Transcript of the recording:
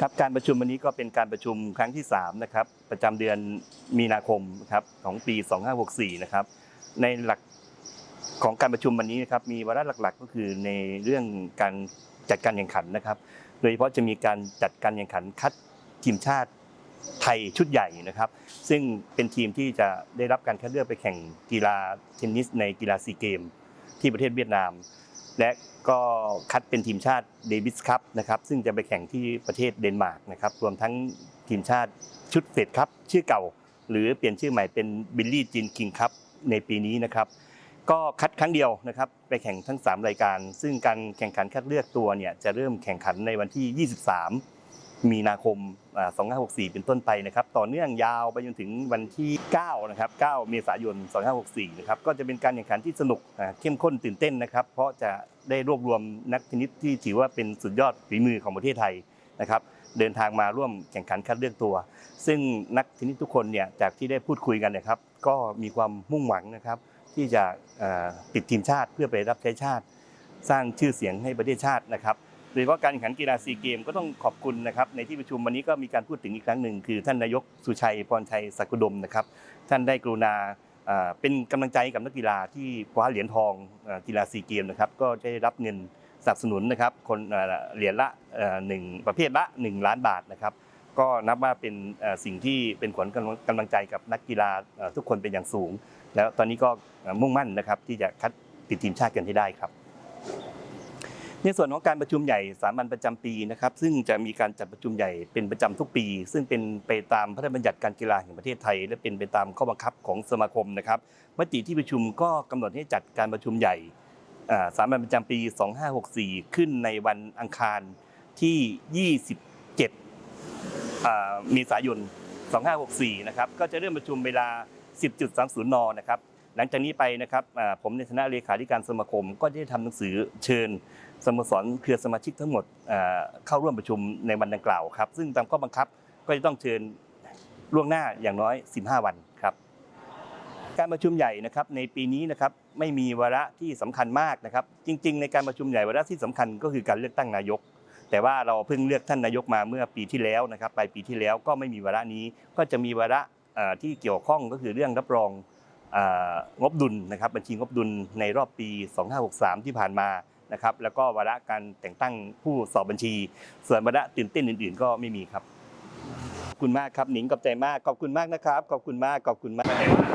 ครับการประชุมวันนี้ก็เป็นการประชุมครั้งที่3นะครับประจำเดือนมีนาคมครับของปี 2564 นะครับในหลักของการประชุมวันนี้นะครับมีวาระหลักๆ ก็คือในเรื่องการจัดการแข่งขันนะครับ โดยเฉพาะจะมีการจัดการแข่งขันคัดทีมชาติไทยชุดใหญ่นะครับ ซึ่งเป็นทีมที่จะได้รับการคัดเลือกไปแข่งกีฬาเทนนิสในกีฬาซีเกม ที่ประเทศเวียดนาม และก็คัดเป็นทีมชาติเดวิสคัพนะครับซึ่งจะไปแข่งที่ประเทศเดนมาร์กนะครับรวมทั้งทีมชาติชุดเฟดครับชื่อเก่า หรือเปลี่ยนชื่อใหม่เป็นบิลลี่จินคิงครับในปีนี้นะครับก็คัดครั้งเดียวนะครับไปแข่งทั้ง 3 รายการ ซึ่งการแข่งขันคัดเลือกตัวเนี่ยจะเริ่มแข่งขันในวันที่ 23 มีนาคม 2564 เป็นต้นไปนะครับ ต่อเนื่องยาวไปจนถึงวันที่ 9 นะครับ 9 เมษายน 2564 นะครับ ก็จะเป็นการแข่งขันที่สนุกเข้มข้นตื่นเต้นนะครับ เพราะจะได้รวบรวมนักเทนนิสที่ถือว่าเป็นสุดยอดฝีมือของประเทศไทยนะครับเดินทางมาร่วมแข่งขันคัดเลือกตัว ซึ่งนักเทนนิสทุกคนเนี่ยจากที่ได้พูดคุยกันนะครับ ก็มีความมุ่งหวังนะครับ ที่จะติดทีมชาติเพื่อไปรับใช้ชาติ สร้างชื่อเสียงให้ประเทศชาตินะครับ โดยเฉพาะการแข่งขันกีฬาซีเกมก็ต้องขอบคุณนะครับในที่ประชุมวันนี้ก็มีการพูดถึงอีกครั้งหนึ่งคือท่านนายกสุชัยพรชัยสักุดมนะครับท่านได้กรุณาเป็นกำลังใจกับนักกีฬาที่คว้าเหรียญทองกีฬาซีเกมนะครับก็ได้รับเงินสนับสนุนนะครับคนเหรียญละหนึ่งประเภทละ 1 ล้านบาทนะครับก็นับว่าเป็นสิ่งที่เป็นขวัญกำลังใจกับนักกีฬาทุกคนเป็นอย่างสูง แล้วตอนนี้ก็มุ่งมั่นนะครับที่จะคัดติดทีมชาติกันให้ได้ครับ ในส่วนของการประชุมใหญ่สามัญประจำปีนะครับซึ่งจะมีการจัดประชุมใหญ่เป็นประจำทุกปี ซึ่งเป็นไปตามพระราชบัญญัติการกีฬาแห่งประเทศไทย และเป็นไปตามข้อบังคับของสมาคมนะครับมติที่ประชุมก็กำหนดให้จัดการประชุมใหญ่สามัญประจำปี 2564 ขึ้นในวันอังคารที่ 27อ่าเมษายน 2564 นะครับก็จะเริ่มประชุมเวลา 10.30 นนะครับ หลังจากนี้ไปนะครับผมในฐานะเลขาธิการสมาคม ก็ได้ทำหนังสือเชิญสโมสรเครือสมาชิกทั้งหมดเข้าร่วมประชุมในวันดังกล่าวครับ ซึ่งตามข้อบังคับก็จะต้องเชิญล่วงหน้าอย่างน้อย 15 วันครับ การประชุมใหญ่นะครับในปีนี้นะครับไม่มีวาระที่สำคัญมากนะครับ จริง ๆ ในการประชุมใหญ่วาระที่สำคัญก็คือการเลือกตั้งนายก แต่ว่าเราเพิ่งเลือกท่านนายกมาเมื่อปีที่แล้วนะครับปลายปีที่แล้วก็ไม่มีวาระนี้ก็จะมีวาระที่เกี่ยวข้องก็คือเรื่องรับรอง งบดุลนะครับบัญชีงบดุลในรอบปี 2563 ที่ผ่านมานะครับแล้วก็วาระการแต่งตั้งผู้สอบบัญชี ส่วนวาระตื่นเต้นอื่น ๆ ก็ไม่มีครับขอบคุณมากครับหนิงขอบใจมากขอบคุณมากนะครับขอบคุณมากขอบคุณมาก